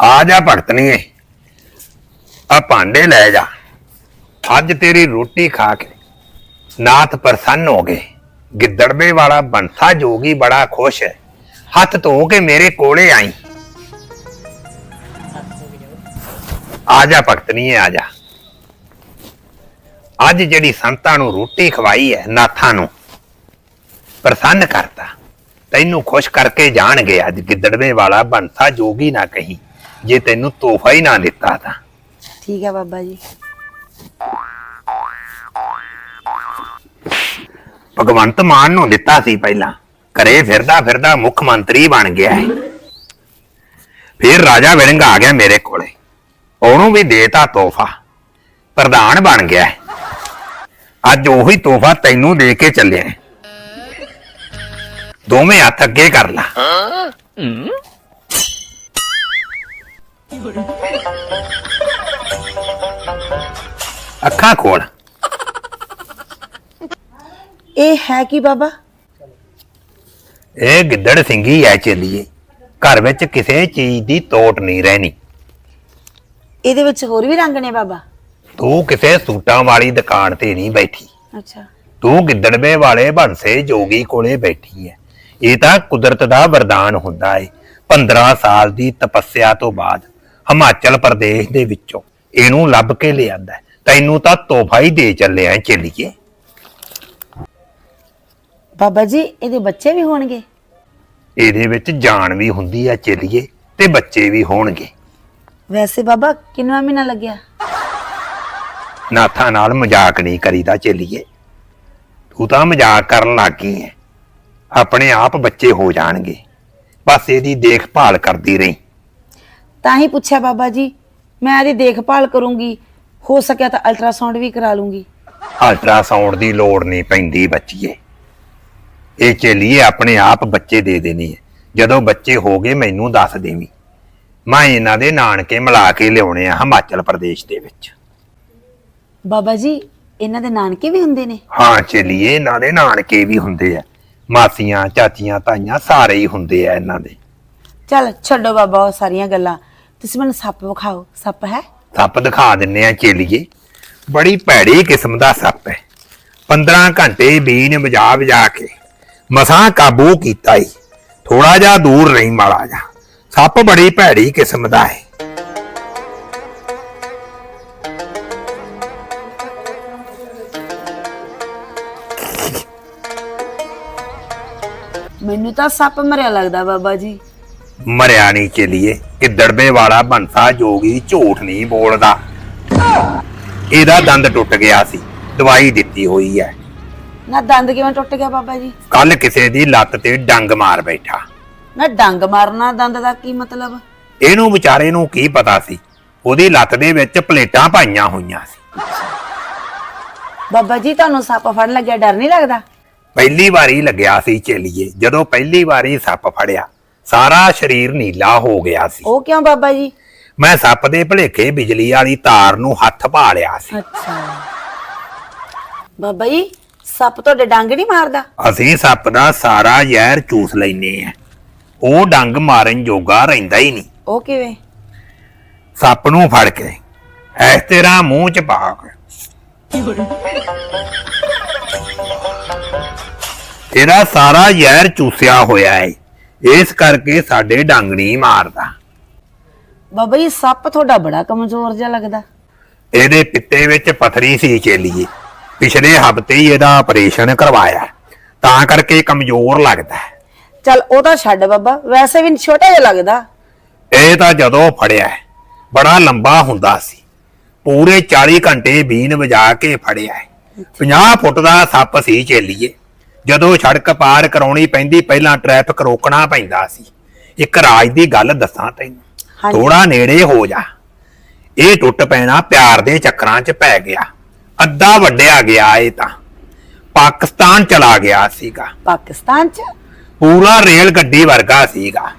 ਆ ਜਾ ਭਗਤਨੀਏ ਆ ਭਾਂਡੇ ਲੈ ਜਾ। ਅੱਜ ਤੇਰੀ ਰੋਟੀ ਖਾ ਕੇ ਨਾਥ ਪ੍ਰਸੰਨ ਹੋ ਗਏ। ਗਿੱਦੜਵੇ ਵਾਲਾ ਬੰਸਾ ਜੋਗੀ ਬੜਾ ਖੁਸ਼ ਹੈ। ਹੱਥ ਧੋ ਕੇ ਮੇਰੇ ਕੋਲੇ ਆਈ। ਆ ਜਾ ਭਗਤਨੀਏ ਆ ਜਾ। ਅੱਜ ਜਿਹੜੀ ਸੰਤਾਂ ਨੂੰ ਰੋਟੀ ਖਵਾਈ ਹੈ, ਨਾਥਾਂ ਨੂੰ ਪ੍ਰਸੰਨ ਕਰਤਾ। ਤੈਨੂੰ ਖੁਸ਼ ਕਰਕੇ ਜਾਣਗੇ ਅੱਜ ਗਿੱਦੜਵੇ ਵਾਲਾ ਬੰਸਾ ਜੋਗੀ ਨਾ ਕਹੀ। ਜੇ ਤੈਨੂੰ ਤੋਹਫਾ ਹੀ ਨਾ ਦਿੱਤਾ ਤਾਂ। ਠੀਕ ਹੈ ਬਾਬਾ ਜੀ। ਭਗਵੰਤ ਮਾਨ ਨੂੰ ਦਿੱਤਾ ਸੀ ਪਹਿਲਾਂ। ਘਰੇ ਫਿਰਦਾ ਫਿਰਦਾ ਮੁੱਖ ਮੰਤਰੀ ਬਣ ਗਿਆ ਹੈ ਫਿਰ ਰਾਜਾ ਵਿਰੰਗ ਆ ਗਿਆ ਮੇਰੇ ਕੋਲੇ। ਉਹਨੂੰ ਵੀ ਦੇਤਾ ਤੋਹਫਾ। ਪ੍ਰਧਾਨ ਬਣ ਗਿਆ ਹੈ। ਅੱਜ ਉਹੀ ਤੋਹਫਾ ਤੈਨੂੰ ਦੇ ਕੇ ਚੱਲਿਆ ਹੈ। ਦੋਵੇਂ ਹੱਥ ਅੱਗੇ ਕਰ ਲਾ। ਅੱਖਾਂ ਖੋਲ। ਇਹ ਹੈ ਕੀ ਬਾਬਾ? ਇਹ ਗਿੱਦੜ ਸਿੰਘੀ ਐ ਚੱਲੀਏ। ਘਰ ਵਿੱਚ ਕਿਸੇ ਚੀਜ਼ ਦੀ ਤੋਟ ਨਹੀਂ ਰਹਿਣੀ। ਇਹਦੇ ਵਿੱਚ ਹੋਰ ਵੀ ਰੰਗ ਨੇ ਬਾਬਾ? ਤੂੰ ਕਿਸੇ ਸੂਟਾਂ ਵਾਲੀ ਦੁਕਾਨ ਤੇ ਨਹੀਂ ਬੈਠੀ। ਅੱਛਾ। ਤੂੰ ਗਿੱਦੜਵੇ ਵਾਲੇ ਬੰਸੇ ਜੋਗੀ ਕੋਲੇ ਬੈਠੀ ਐ। ਇਹ ਤਾਂ ਕੁਦਰਤ ਦਾ ਵਰਦਾਨ ਹੁੰਦਾ ਏ। 15 ਸਾਲ ਦੀ ਤਪੱਸਿਆ ਤੋਂ ਬਾਅਦ ਹਿਮਾਚਲ ਪ੍ਰਦੇਸ਼ ਦੇ ਵਿੱਚੋਂ ਇਹਨੂੰ ਲੱਭ ਕੇ ਲਿਆਂਦਾ ਹੈ। ਤੈਨੂੰ ਤਾਂ ਤੋਹਫਾ ਹੀ ਦੇ ਚੱਲਿਆ ਏ ਚੱਲੀਏ। ਬਾਬਾ ਜੀ ਇਹਦੇ ਬੱਚੇ ਵੀ ਹੋਣਗੇ? ਇਹਦੇ ਵਿੱਚ ਜਾਨ ਵੀ ਹੁੰਦੀ ਐ ਚੱਲੀਏ ਤੇ ਬੱਚੇ ਵੀ ਹੋਣਗੇ। ਵੈਸੇ ਬਾਬਾ ਕਿੰਨਾ ਮਹੀਨਾ ਲੱਗਿਆ? ਨਾਥਾਂ ਨਾਲ ਮਜ਼ਾਕ ਨਹੀਂ ਕਰੀਦਾ ਚੱਲੀਏ। ਤੂੰ ਤਾਂ ਮਜ਼ਾਕ ਕਰਨ ਲੱਗ ਗਈ ਹੈ ਆਪਣੇ ਆਪ ਬੱਚੇ ਹੋ ਜਾਣਗੇ। ਬਸ ਇਹਦੀ ਦੇਖਭਾਲ ਕਰਦੀ ਰਹੀ। ਤਾਂ ਹੀ ਪੁੱਛਿਆ ਬਾਬਾ ਜੀ ਮੈਂ ਇਹਦੀ ਦੇਖਭਾਲ ਕਰੂੰਗੀ ਹੋ ਸਕਿਆ ਤਾਂ ਅਲਟਰਾਸਾਊਂਡ ਵੀ ਕਰਾ ਲੂੰਗੀ। ਅਲਟਰਾਸਾਊਂਡ ਦੀ ਲੋੜ ਨਹੀਂ ਪੈਂਦੀ ਬੱਚੀਏ। ਇਹ ਚੱਲੀਏ ਆਪਣੇ ਆਪ ਬੱਚੇ ਦੇ ਦੇਣੇ ਹੈ। ਜਦੋਂ ਬੱਚੇ ਹੋ ਗਏ ਮੈਨੂੰ ਦੱਸ ਦੇਵੀਂ। ਮੈਂ ਇਹਨਾਂ ਦੇ ਨਾਨਕੇ ਮਿਲਾ ਕੇ ਲਿਆਉਣੇ ਆ ਹਿਮਾਚਲ ਪ੍ਰਦੇਸ਼ ਦੇ ਵਿੱਚ। ਬਾਬਾ ਜੀ ਇਹਨਾਂ ਦੇ ਨਾਨਕੇ ਵੀ ਹੁੰਦੇ ਨੇ? ਹਾਂ ਚੱਲੀਏ ਇਹਨਾਂ ਦੇ ਨਾਨਕੇ ਵੀ ਹੁੰਦੇ ਆ। ਮਾਸੀਆਂ ਚਾਚੀਆਂ ਤਾਈਆਂ ਸਾਰੇ ਹੀ ਹੁੰਦੇ ਆ ਇਹਨਾਂ ਦੇ। ਚੱਲ ਛੱਡੋ ਬਾਬਾ ਉਹ ਸਾਰੀਆਂ ਗੱਲਾਂ। ਤੁਸੀਂ ਮੈਨੂੰ ਸੱਪ ਵਿਖਾਓ। ਸੱਪ ਹੈ? ਸੱਪ ਦਿਖਾ ਦਿੰਨੇ ਆ ਚੇਲੀਏ। ਬੜੀ ਭੈੜੀ ਕਿਸਮ ਦਾ ਸੱਪ ਹੈ। 15 ਘੰਟੇ ਬੀਨ ਵਜਾ ਵਜਾ ਕੇ ਮਸਾਂ ਕਾਬੂ ਕੀਤਾ ਹੀ ਥੋੜਾ ਜਿਹਾ ਦੂਰ ਰਹੀ ਮਾੜਾ ਜਾ ਸੱਪ ਬੜੀ ਭੈੜੀ ਕਿਸਮ ਦਾ ਹੈ। ਮੈਨੂੰ ਤਾਂ ਸੱਪ ਮਰਿਆ ਲੱਗਦਾ ਬਾਬਾ ਜੀ। ਮਰਿਆ ਨਹੀਂ ਚੇਲੀਏ ਕਿੱਦੜਬੇ ਵਾਲਾ ਬੰਸਾ ਜੋਗੀ ਝੂਠ ਨਹੀਂ ਬੋਲਦਾ। ਇਹਦਾ ਦੰਦ ਟੁੱਟ ਗਿਆ ਸੀ ਦਵਾਈ ਦਿੱਤੀ ਹੋਈ ਹੈ। ਨਾ ਦੰਦ ਕਿਵੇਂ ਟੁੱਟ ਗਿਆ ਬਾਬਾ ਜੀ? ਕੱਲ ਕਿਸੇ ਦੀ ਲੱਤ ਤੇ ਡੰਗ ਮਾਰ ਬੈਠਾ। ਨਾ ਡੰਗ ਮਾਰਨਾ ਦੰਦ ਦਾ ਕੀ ਮਤਲਬ? ਇਹਨੂੰ ਵਿਚਾਰੇ ਨੂੰ ਕੀ ਪਤਾ ਸੀ? ਉਹਦੀ ਲੱਤ ਦੇ ਵਿੱਚ ਪਲੇਟਾਂ ਪਾਈਆਂ ਹੋਈਆਂ ਸੀ। ਬਾਬਾ ਜੀ ਤੁਹਾਨੂੰ ਸੱਪ ਫੜਨ ਲੱਗਿਆ ਡਰ ਨਹੀਂ ਲੱਗਦਾ? ਪਹਿਲੀ ਵਾਰੀ ਲੱਗਿਆ ਸੀ ਚੇਲੀਏ ਜਦੋਂ ਪਹਿਲੀ ਵਾਰੀ ਸੱਪ ਫੜਿਆ ਸਾਰਾ ਸਰੀਰ ਨੀਲਾ ਹੋ ਗਿਆ ਸੀ। ਉਹ ਕਿਉਂ ਬਾਬਾ ਜੀ? ਮੈਂ ਸੱਪ ਦੇ ਭਲੇਖੇ ਬਿਜਲੀ ਵਾਲੀ ਤਾਰ ਨੂੰ ਹੱਥ ਪਾ ਲਿਆ ਸੀ। ਅੱਛਾ। ਬਾਬਾ ਜੀ ਸੱਪ ਤੁਹਾਡੇ ਡੰਗ ਨਹੀਂ ਮਾਰਦਾ? ਅਸੀਂ ਸੱਪ ਦਾ ਸਾਰਾ ਜ਼ਹਿਰ ਚੂਸ ਲੈਨੇ ਆ ਉਹ ਡੰਗ ਮਾਰਨ ਜੋਗਾ ਰਹਿੰਦਾ ਹੀ ਨਹੀਂ। ਉਹ ਕਿਵੇਂ? ਸੱਪ ਨੂੰ ਫੜ ਕੇ ਐਸ ਤੇਰਾ ਮੂੰਹ ਚ ਪਾ ਕੇ। ਤੇਰਾ ਸਾਰਾ ਜ਼ਹਿਰ ਚੂਸਿਆ ਹੋਇਆ ਹੈ ਇਸ ਕਰਕੇ ਸਾਡੇ ਡੰਗ ਨਹੀਂ ਮਾਰਦਾ। ਬਾਬਾ ਜੀ ਸੱਪ ਤੁਹਾਡਾ ਬੜਾ ਕਮਜ਼ੋਰ ਜਿਹਾ ਲੱਗਦਾ। ਇਹਦੇ ਪਿੱਤੇ ਵਿੱਚ ਪਥਰੀ ਸੀ ਚੇਲੀਏ। ਪਿਛਲੇ ਹਫ਼ਤੇ ਹੀ ਇਹਦਾ ਆਪਰੇਸ਼ਨ ਕਰਵਾਇਆ। ਤਾਂ ਕਰਕੇ ਕਮਜ਼ੋਰ ਲੱਗਦਾ। ਹੈ। ਚੱਲ ਉਹ ਤਾਂ ਛੱਡ ਬਾਬਾ ਵੈਸੇ ਵੀ ਛੋਟਾ ਜਿਹਾ ਲੱਗਦਾ। ਇਹ ਤਾਂ ਜਦੋਂ ਫੜਿਆ ਹੈ, ਬੜਾ ਲੰਬਾ ਹੁੰਦਾ ਸੀ। ਪੂਰੇ 40 ਘੰਟੇ ਬੀਨ ਵਜਾ ਕੇ ਫੜਿਆ ਹੈ। 50 ਫੁੱਟ ਦਾ ਸੱਪ ਸੀ ਚੇਲੀਏ। ਜਦੋਂ ਸੜਕ ਪਾਰ ਕਰਾਉਣੀ ਪੈਂਦੀ ਪਹਿਲਾਂ ਟ੍ਰੈਫਿਕ ਰੋਕਣਾ ਪੈਂਦਾ ਸੀ। ਇੱਕ ਰਾਜ ਦੀ ਗੱਲ ਦੱਸਾਂ ਤੈਨੂੰ। ਹਾਂਜੀ। ਥੋੜਾ ਨੇੜੇ ਹੋ ਜਾ। ਇਹ ਟੁੱਟ ਪੈਣਾ ਪਿਆਰ ਦੇ ਚੱਕਰਾਂ 'ਚ ਪੈ ਗਿਆ। ਅੱਧਾ ਵੱਡਿਆ ਗਿਆ ਇਹ ਤਾਂ। ਪਾਕਿਸਤਾਨ ਚਲਾ ਗਿਆ ਸੀਗਾ। ਪਾਕਿਸਤਾਨ ਚ? ਪੂਰਾ ਰੇਲ ਗੱਡੀ ਵਰਗਾ ਸੀਗਾ।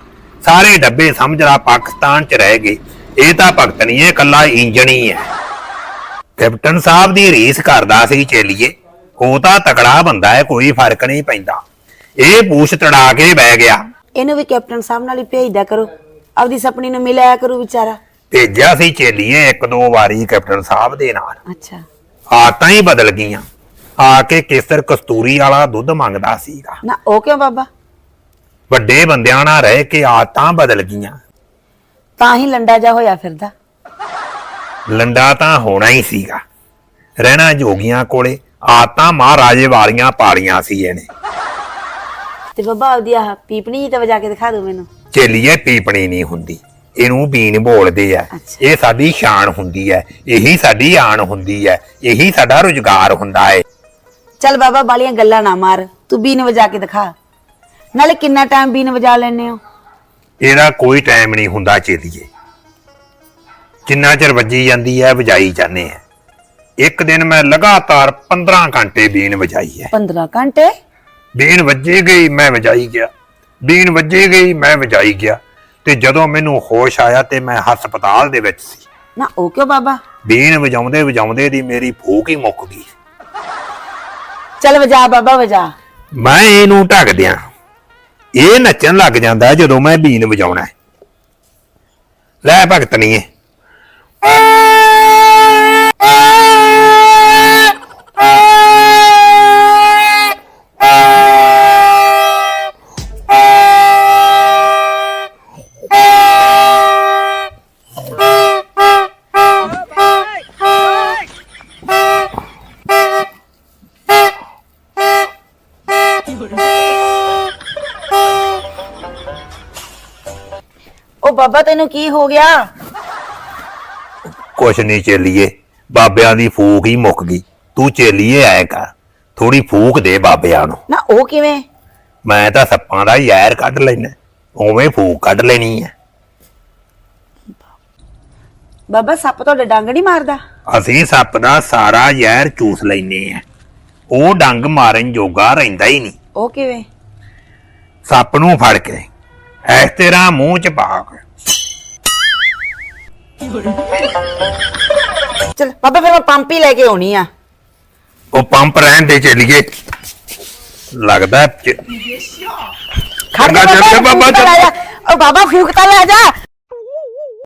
ਸਾਰੇ ਡੱਬੇ ਸਮਝ ਲਾ ਪਾਕਿਸਤਾਨ ਚ ਰਹਿ ਗਏ। ਇਹ ਤਾਂ ਭਗਤ ਨਹੀਂ ਇਹ ਕੱਲਾ ਇੰਜਣ ਹੀ ਹੈ। ਕੈਪਟਨ ਸਾਹਿਬ ਦੀ ਰੀਸ ਕਰਦਾ ਸੀ ਚੇਲੀਏ। ਉਹ ਤਾਂ ਤਕੜਾ ਬੰਦਾ ਹੈ ਕੋਈ ਫ਼ਰਕ ਨਹੀਂ ਪੈਂਦਾ। ਇਹ ਪੂਛ ਤੜਾ ਕੇ ਬਹਿ ਗਿਆ। ਇਹਨੂੰ ਵੀ ਕੈਪਟਨ ਸਾਹਿਬ ਨਾਲ ਹੀ ਭੇਜਦਾ ਕਰੋ। ਆਪਦੀ ਸਪਨੀ ਨੂੰ ਮਿਲਿਆ ਕਰੂ ਵਿਚਾਰਾ। ਭੇਜਿਆ ਸੀ ਚੇਲੀਏ ਇੱਕ ਦੋ ਵਾਰੀ ਕੈਪਟਨ ਸਾਹਿਬ ਦੇ ਨਾਲ। ਅੱਛਾ। ਆਦਤਾਂ ਹੀ ਬਦਲ ਗਈਆਂ। ਆ ਕੇ ਕੇਸਰ ਕਸਤੂਰੀ ਵਾਲਾ ਦੁੱਧ ਮੰਗਦਾ ਸੀਗਾ। ਨਾ ਉਹ ਕਿਉਂ ਬਾਬਾ? ਵੱਡੇ ਬੰਦਿਆਂ ਨਾਲ ਰਹਿ ਕੇ ਆਦਤਾਂ ਬਦਲ ਗਈਆਂ। ਤਾਂ ਹੀ ਲੰਡਾ ਜਾ ਹੋਇਆ ਫਿਰਦਾ। ਲੰਡਾ ਤਾਂ ਹੋਣਾ ਹੀ ਸੀਗਾ। ਰਹਿਣਾ ਜੋਗੀਆਂ ਕੋਲੇ। ਆਦਤਾਂ ਮਹਾਰਾਜੇ ਵਾਲੀਆਂ ਪਾਲੀਆਂ ਸੀ ਇਹਨੇ। ਤੇ ਬਾਬਾ ਆਪਦੀ ਆਹ ਪੀਪਣੀ ਜੀ ਤਾਂ ਵਜਾ ਕੇ ਦਿਖਾ ਦਿਓ ਮੈਨੂੰ। ਚੇਲੀਏ ਪੀਪਣੀ ਨਹੀਂ ਹੁੰਦੀ। ਇਹਨੂੰ ਬੀਨ ਬੋਲਦੇ ਆ। ਅੱਛਾ। ਇਹ ਸਾਡੀ ਸ਼ਾਨ ਹੁੰਦੀ ਹੈ ਇਹੀ ਸਾਡੀ ਆਣ ਹੁੰਦੀ ਹੈ ਇਹੀ ਸਾਡਾ ਰੁਜ਼ਗਾਰ ਹੁੰਦਾ ਹੈ ਚੱਲ ਬਾਬਾ ਬਾਲੀਆਂ ਗੱਲਾਂ ਨਾ ਮਾਰ। ਤੂੰ ਬੀਨ ਵਜਾ ਕੇ ਦਿਖਾ। ਨਾਲੇ ਕਿੰਨਾ ਟਾਈਮ ਬੀਨ ਵਜਾ ਲੈਨੇ ਹੋ? ਇਹਦਾ ਕੋਈ ਟਾਈਮ ਨਹੀਂ ਹੁੰਦਾ ਚੇਲੀਏ। ਜਿੰਨਾ ਚਿਰ ਵੱਜੀ ਜਾਂਦੀ ਹੈ ਵਜਾਈ ਜਾਂਦੇ ਆ। ਇੱਕ ਦਿਨ ਮੈਂ ਲਗਾਤਾਰ 15 ਘੰਟੇ ਬੀਨ ਵਜਾਈ ਹੈ। 15 ਘੰਟੇ? ਬੀਨ ਵੱਜੀ ਗਈ ਮੈਂ ਵਜਾਈ ਗਿਆ। ਬੀਨ ਵੱਜੀ ਗਈ ਮੈਂ ਵਜਾਈ ਗਿਆ। ਤੇ ਜਦੋਂ ਮੈਨੂੰ ਹੋਸ਼ ਆਇਆ ਤੇ ਮੈਂ ਹਸਪਤਾਲ ਦੇ ਵਿੱਚ ਸੀ। ਨਾ ਉਹ ਕਿਉਂ ਬਾਬਾ? ਬੀਨ ਵਜਾਉਂਦੇ ਵਜਾਉਂਦੇ ਦੀ ਮੇਰੀ ਭੂਖ ਹੀ ਮੁੱਕ ਗਈ। ਚੱਲ ਵਜਾ ਬਾਬਾ ਵਜਾ। ਮੈਂ ਇਹਨੂੰ ਢੱਕ ਦਿਆਂ। ਇਹ ਨੱਚਣ ਲੱਗ ਜਾਂਦਾ ਜਦੋਂ ਮੈਂ ਬੀਨ ਵਜਾਉਣਾ ਹੈ। ਲੈ ਭਗਤ ਬਾਬਾ ਤੈਨੂੰ ਕੀ ਹੋ ਗਿਆ? ਕੁਛ ਨਹੀਂ ਚੱਲੀਏ ਬਾਬਿਆਂ ਦੀ ਫੂਕ ਹੀ ਮੁੱਕ ਗਈ। ਤੂੰ ਚੱਲੀਏ ਆਇਆ ਕਰ ਥੋੜੀ ਫੂਕ ਦੇ ਬਾਬਿਆਂ ਨੂੰ। ਨਾ ਉਹ ਕਿਵੇਂ? ਮੈਂ ਤਾਂ ਸੱਪਾਂ ਦਾ ਯਾਰ ਕੱਢ ਲੈਣਾ ਉਵੇਂ ਫੂਕ ਕੱਢ ਲੈਣੀ ਹੈ ਬਾਬਾ ਸੱਪ ਤੁਹਾਡੇ ਡੰਗ ਨਹੀਂ ਮਾਰਦਾ? ਅਸੀਂ ਸੱਪ ਦਾ ਸਾਰਾ ਜ਼ਹਿਰ ਚੂਸ ਲੈਨੇ ਆ। ਉਹ ਡੰਗ ਮਾਰਨ ਜੋਗਾ ਰਹਿੰਦਾ ਹੀ ਨਹੀਂ। ਉਹ ਕਿਵੇਂ? ਸੱਪ ਨੂੰ ਫੜ ਕੇ ਐਸ ਤੇਰਾ ਮੂੰਹ ਚ ਪਾ ਕੇ ਚਲ ਬਾਬਾ ਫਿਰ ਮੈਂ ਪੰਪ ਹੀ ਲੈ ਕੇ ਆਉਣੀ ਆ ਉਹ ਪੰਪ ਰਹਿਣ ਦੇ ਚੱਲੀਏ ਲੱਗਦਾ ਹੈ ਚ- ਖੜ ਚੰਗਾ, ਜਾ ਚੰਗਾ, ਬਾਬਾ, ਫੂਕ ਤਾਂ ਲੈ ਜਾ। ਉਹ ਬਾਬਾ ਫੂਕ ਤਾਂ ਲੈ ਜਾ